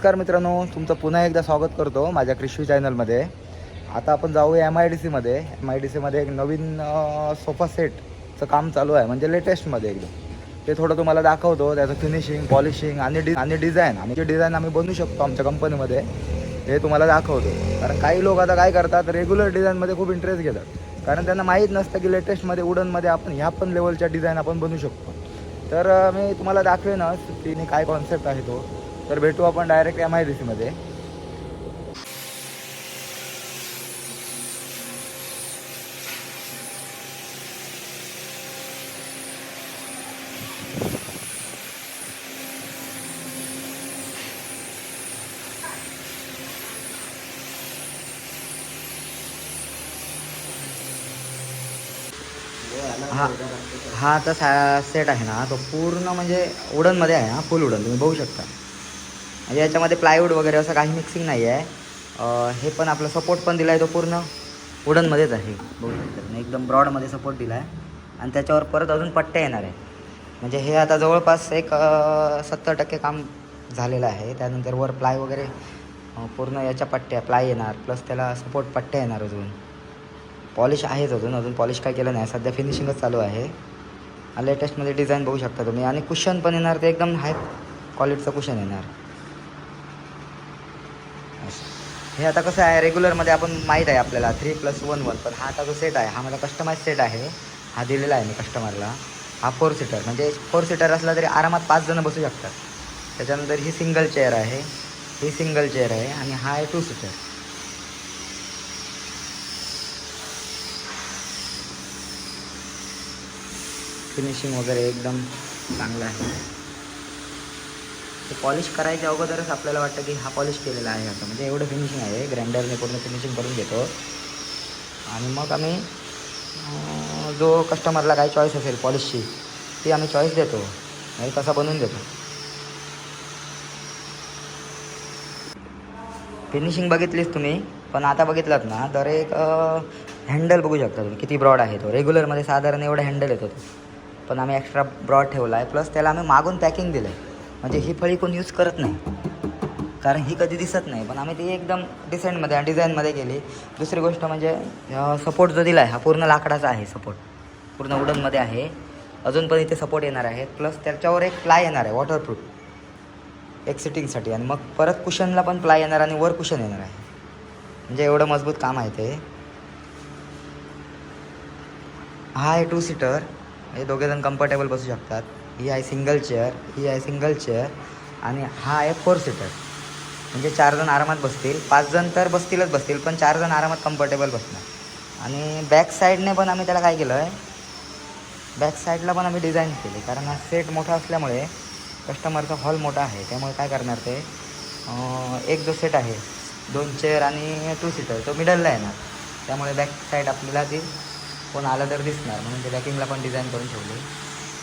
नमस्कार मित्रांनो तुमचं पुन्हा एकदा स्वागत करतो माझ्या कृषी चॅनलमध्ये. आता आपण जाऊया एम आय डी सीमध्ये एम आय डी सीमध्ये एक नवीन सोफा सेटचं काम चालू आहे म्हणजे लेटेस्टमध्ये एकदम. ते थोडं तुम्हाला दाखवतो त्याचं फिनिशिंग पॉलिशिंग आणि डि आणि डिझाईन आणि जे डिझाईन आम्ही बनवू शकतो आमच्या कंपनीमध्ये हे तुम्हाला दाखवतो. कारण काही लोक आता काय करतात रेग्युलर डिझाईनमध्ये खूप इंटरेस्ट घेतात. कारण त्यांना माहीत नसतं की लेटेस्टमध्ये उडनमध्ये आपण ह्या पण लेवलच्या डिझाईन आपण बनवू शकतो. तर मी तुम्हाला दाखवेनच तिने काय कॉन्सेप्ट आहे तो. तर भेटू आपण डायरेक्ट एम आय डी सीमध्ये हा हा आता सा सेट आहे ना. तो पूर्ण म्हणजे उडनमध्ये आहे हा फुल उडन. तुम्ही बघू शकता. म्हणजे याच्यामध्ये प्लायवूड वगैरे असं काही मिक्सिंग नाही आहे हे पण आपला सपोर्ट पण दिला आहे तो पूर्ण. वुडनमध्येच आहे बघू एकदम ब्रॉडमध्ये सपोर्ट दिला आहे आणि त्याच्यावर परत अजून पट्ट्या येणार आहे म्हणजे हे आता जवळपास एक सत्तर टक्के काम झालेलं आहे. त्यानंतर वर प्लाय वगैरे पूर्ण याच्या पट्ट्या प्लाय येणार. प्लस त्याला सपोर्ट पट्ट्या येणार अजून. पॉलिश आहेच अजून. अजून पॉलिश काय केलं नाही. सध्या फिनिशिंगच चालू आहे. लेटेस्टमध्ये डिझाईन बघू शकता तुम्ही. आणि कुशन पण येणार. ते एकदम हाय क्वालिटीचं कुशन येणार असं. हे आता कसं आहे रेग्युलरमध्ये आपण माहीत आहे आपल्याला थ्री प्लस वन वन पण हा आता जो सेट आहे हा माझा कस्टमाइज सेट आहे. हा दिलेला आहे मी कस्टमरला हा फोर सीटर म्हणजे फोर सीटर असला तरी आरामात पाच जणं बसू शकतात. त्याच्यानंतर ही सिंगल चेअर आहे. ही सिंगल चेअर आहे आणि हा आहे टू सीटर फिनिशिंग वगैरे एकदम चांगलं आहे. ते पॉलिश करायच्या अगोदरच आपल्याला वाटतं की हा पॉलिश केलेला आहे आता. म्हणजे एवढं फिनिशिंग आहे. ग्राइंडरने पूर्ण फिनिशिंग करून घेतो. आणि मग आम्ही जो कस्टमरला काही चॉईस असेल पॉलिशची ती आम्ही चॉईस देतो. आणि तसा बनवून देतो. फिनिशिंग बघितलीच तुम्ही पण आता बघितलात ना तर एक हँडल बघू शकता तुम्ही. किती ब्रॉड आहे तो. रेग्युलरमध्ये साधारण एवढा हँडल येतो तो. पण आम्ही एक्स्ट्रा ब्रॉड ठेवला आहे प्लस त्याला आम्ही मागून पॅकिंग दिलं आहे म्हणजे ही फळी कोण यूज करत नाही. कारण ही कधी दिसत नाही. पण आम्ही ती एकदम डिसेंटमध्ये आणि डिझाईनमध्ये केली. दुसरी गोष्ट म्हणजे सपोर्ट जो दिला आहे हा पूर्ण लाकडाचा आहे सपोर्ट पूर्ण वुडनमध्ये आहे. अजून पण इथे सपोर्ट येणार आहे. प्लस त्याच्यावर एक प्लाय येणार आहे वॉटरप्रूफ एक सिटिंगसाठी आणि मग परत कुशनला पण प्लाय येणार आणि वर कुशन येणार आहे. म्हणजे एवढं मजबूत काम आहे ते. हा आहे टू सीटर हे दोघेजण कम्फर्टेबल बसू शकतात. ही आहे सिंगल चेअर ही आहे सिंगल चेअर आणि हा आहे फोर सीटर म्हणजे चार जण आरामात बसतील. पाच जण तर बसतीलच बसतील पण चार जण आरामात कम्फर्टेबल बसणार. आणि बॅक साईडने पण आम्ही त्याला काय केलं आहे बॅक साईडला पण आम्ही डिझाईन केली. कारण हा सेट मोठा असल्यामुळे कस्टमरचा हॉल मोठा आहे. त्यामुळे काय करणार ते? एक जो सेट आहे दोन चेअर आणि टू सीटर तो मिडलला येणार. त्यामुळे बॅक साईड आपल्याला ती कोण आलं तर दिसणार. म्हणून ते बॅकिंगला पण डिझाईन करून ठेवली.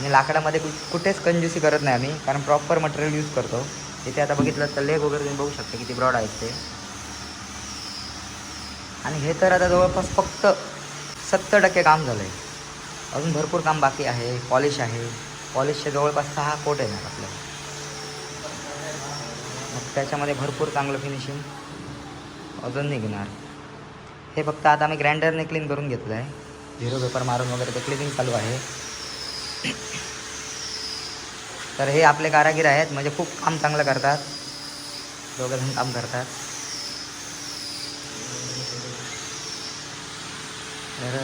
आणि लाकडामध्ये कु- कुठेच कंज्युसी करत नाही आम्ही कारण प्रॉपर मटेरियल यूज करतो. इथे आता बघितलं तर लेग वगैरे तुम्ही बघू शकता किती ब्रॉड आहेत ते. आणि हे तर आता जवळपास फक्त सत्तर टक्के काम झालं आहे अजून भरपूर काम बाकी आहे पॉलिश आहे. पॉलिशचे जवळपास सहा कोट येणार आपल्याला. मग त्याच्यामध्ये भरपूर चांगलं फिनिशिंग अजून निघणार. हे फक्त आता आम्ही ग्राइंडरने क्लीन करून घेतलं आहे झिरो पेपर मारून वगैरे ते क्लिनिंग चालू आहे. तर हे आपले कारागीर आहेत म्हणजे खूप काम चांगलं करतात. दोघंजण काम करतात. तर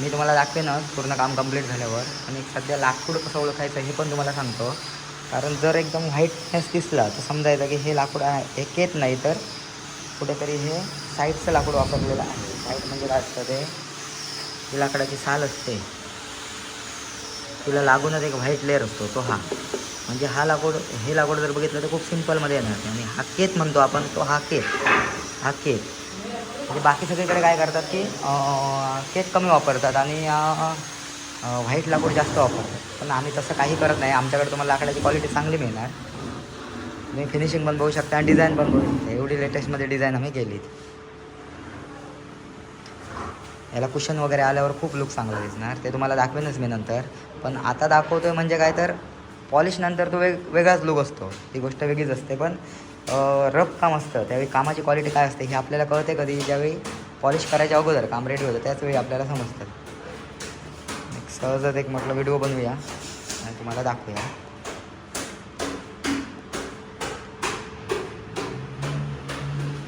मी तुम्हाला दाखवेनच पूर्ण काम कंप्लीट झाल्यावर. आणि सध्या लाकूड कसं ओळखायचं हे पण तुम्हाला सांगतो. कारण जर एकदम व्हाईटनेस दिसला तर समजायचं की हे लाकूड आहे. हे नाही तर कुठेतरी हे साईडचं लाकूड वापरलेलं आहे. साईड म्हणजे काय असतं ते लाकडाची साल असते. तिला लागूनच एक व्हाईट लेअर असतो तो हा. म्हणजे हा लाकूड हे लाकूड जर बघितलं तर खूप सिम्पलमध्ये येणार आणि हा केत म्हणतो आपण तो हा केत हा केत म्हणजे बाकी सगळीकडे काय करतात की केत कमी वापरतात आणि व्हाईट लाकूड जास्त वापरतात. पण आम्ही तसं काही करत नाही. आमच्याकडे तुम्हाला लाकडाची क्वालिटी चांगली मिळणार. तुम्ही फिनिशिंग पण बघू शकता आणि डिझाईन पण बघू शकता. एवढी लेटेस्टमध्ये डिझाईन आम्ही केली याला कुशन वगैरे आल्यावर खूप लुक चांगला दिसणार. ते तुम्हाला दाखवेनच मी नंतर. पण आता दाखवतो आहे म्हणजे काय तर पॉलिशनंतर तो वेग वेगळाच लुक असतो. ती गोष्ट वेगळीच असते. पण रफ काम असतं. त्यावेळी कामाची क्वालिटी काय असते हे आपल्याला कळते कधी. ज्यावेळी पॉलिश करायच्या अगोदर काम रेडी होतं त्याचवेळी आपल्याला समजतं. सहजच एक म्हटलं व्हिडिओ बनवूया. आणि तुम्हाला दाखवूया.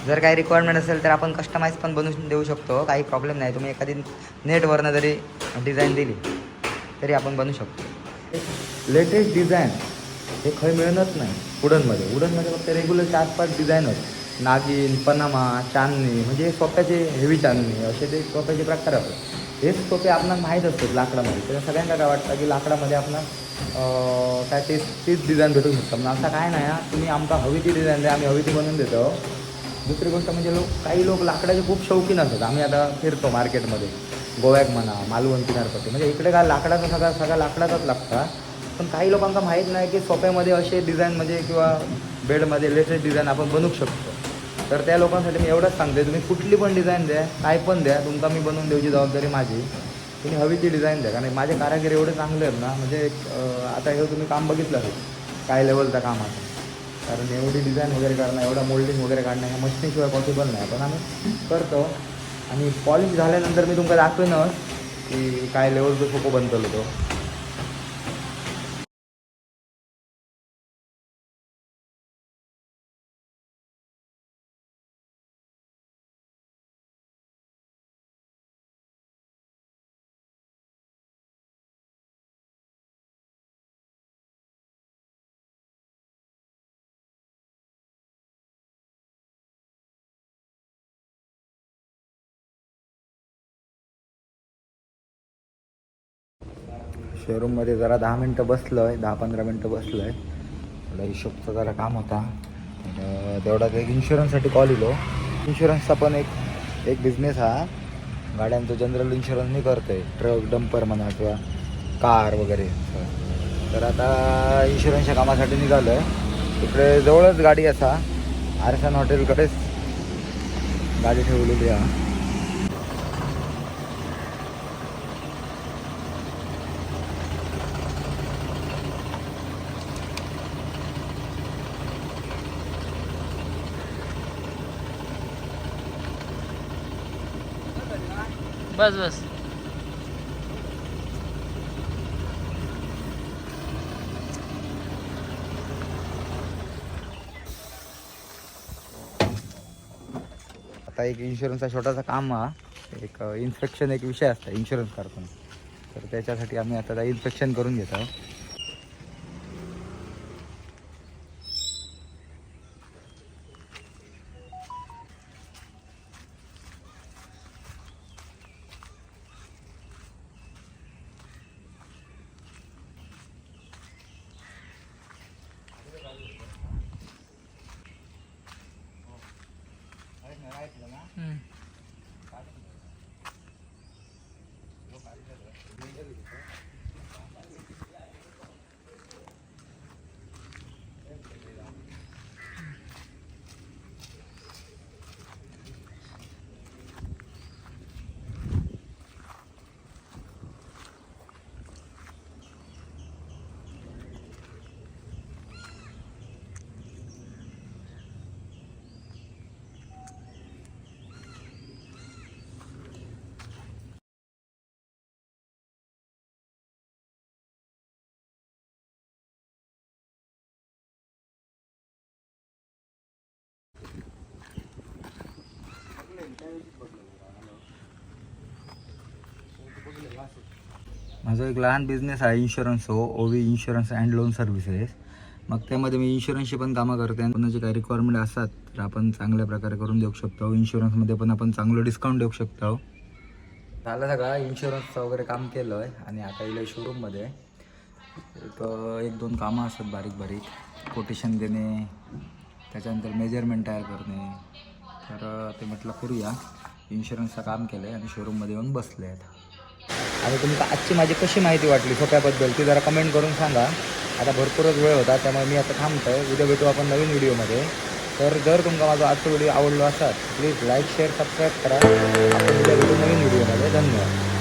जर काही रिक्वायरमेंट असेल तर आपण कस्टमाइज पण बनवून देऊ शकतो. काही प्रॉब्लेम नाही. तुम्ही एखादी नेटवरनं जरी डिझाईन दिली तरी आपण बनवू शकतो. लेटेस्ट डिझाईन हे खय मिळणच नाही उडनमध्ये. उडनमध्ये फक्त रेग्युलर चार पाच डिझाईन आहेत. नागिन पनामा चांदणी म्हणजे सोप्याचे हेवी चांदणी असे ते सोप्याचे प्रकार आहेत. हेच सोपे आपणाला माहीत असतात लाकडामध्ये. तर सगळ्यांना काय वाटतं की लाकडामध्ये आपण काय तेच तीच डिझाईन भेटू शकतं मग असं काय नाही तुम्ही आमका हवी ती डिझाईन द्या आम्ही हवी ती बनवून देतो. दुसरी गोष्ट म्हणजे लोक काही लोक लाकडाचे खूप शौकीन असतात. आम्ही आता फिरतो मार्केटमध्ये. गोव्याक म्हणा मालवण किनारपट्टी. म्हणजे इकडे काय लाकडाचा सगळा सगळा लाकडाचाच लागता. पण काही लोकांना माहीत नाही की सोप्यामध्ये असे डिझाईन म्हणजे किंवा बेडमध्ये लेटेस्ट डिझाईन आपण बनवू शकतो. तर त्या लोकांसाठी मी एवढंच सांगते तुम्ही कुठली पण डिझाईन द्या काय पण द्या तुमका मी बनवून देऊची जबाबदारी माझी. तुम्ही हवी ती डिझाईन द्या. कारण माझे कारागीर एवढे चांगले आहेत ना म्हणजे आता हे तुम्ही काम बघितलं असेल काय लेवलचं काम आहे कारण एवढी डिझाईन वगैरे करणं एवढं मोल्डिंग वगैरे काढणं ह्या मशीनशिवाय पॉसिबल नाही. पण आम्ही करतो. आणि पॉलिश झाल्यानंतर मी तुमका दाखवेनच की काय लेवलचं सोपं बनतलो तो. शोरूममध्ये जरा दहा मिनटं बसलो आहे दहा पंधरा मिनटं बसलो आहे थोडा हिशोबचा जरा काम होता. तर तेवढाच एक इन्शुरन्ससाठी कॉल येलो इन्शुरन्सचा पण एक एक बिझनेस हा. गाड्यांचं जनरल इन्शुरन्स मी करतो आहे ट्रक डंपर म्हणा किंवा कार वगैरे. तर आता इन्शुरन्सच्या कामासाठी निघालो आहे तिकडे जवळच गाडी असा. आरसन हॉटेलकडेच गाडी ठेवलेली आहे. बस बस. आता एक इन्शुरन्सचा छोटासा काम हा. एक इन्स्पेक्शन एक विषय असता इन्शुरन्स करताना. तर त्याच्यासाठी आम्ही आता इन्स्पेक्शन करून घेत. आहोत माझा एक लहान बिझनेस आहे इन्शुरन्स हो. ओवी इन्शुरन्स अँड लोन सर्व्हिसेस मग त्यामध्ये मी इन्शुरन्सची पण कामं करते. आणि कोणाची काही रिक्वायरमेंट असतात तर आपण चांगल्या प्रकारे करून देऊ शकतो. इन्शुरन्समध्ये पण आपण चांगलं डिस्काउंट देऊ शकतो. झालं सगळं. इन्शुरन्सचं वगैरे काम केलं आहे आणि आता इलं शोरूममध्ये एक एक दोन कामं असतात बारीक बारीक. कोटेशन देणे त्याच्यानंतर मेजरमेंट तयार करणे. तर ते म्हटलं करूया. इन्शुरन्सचं काम केलं आहे आणि शोरूममध्ये येऊन बसले आहेत आणि तुमका आजची माझी कशी माहिती वाटली सोप्याबद्दल ती जरा कमेंट करून सांगा. आता भरपूरच वेळ होता त्यामुळे मी आता थांबतोय. उद्या भेटू आपण नवीन व्हिडिओमध्ये. तर जर तुमका माझा आजचा व्हिडिओ आवडलो असाल प्लीज लाईक शेअर सबस्क्राईब करा. आपण उद्या भेटू नवीन व्हिडिओमध्ये. धन्यवाद.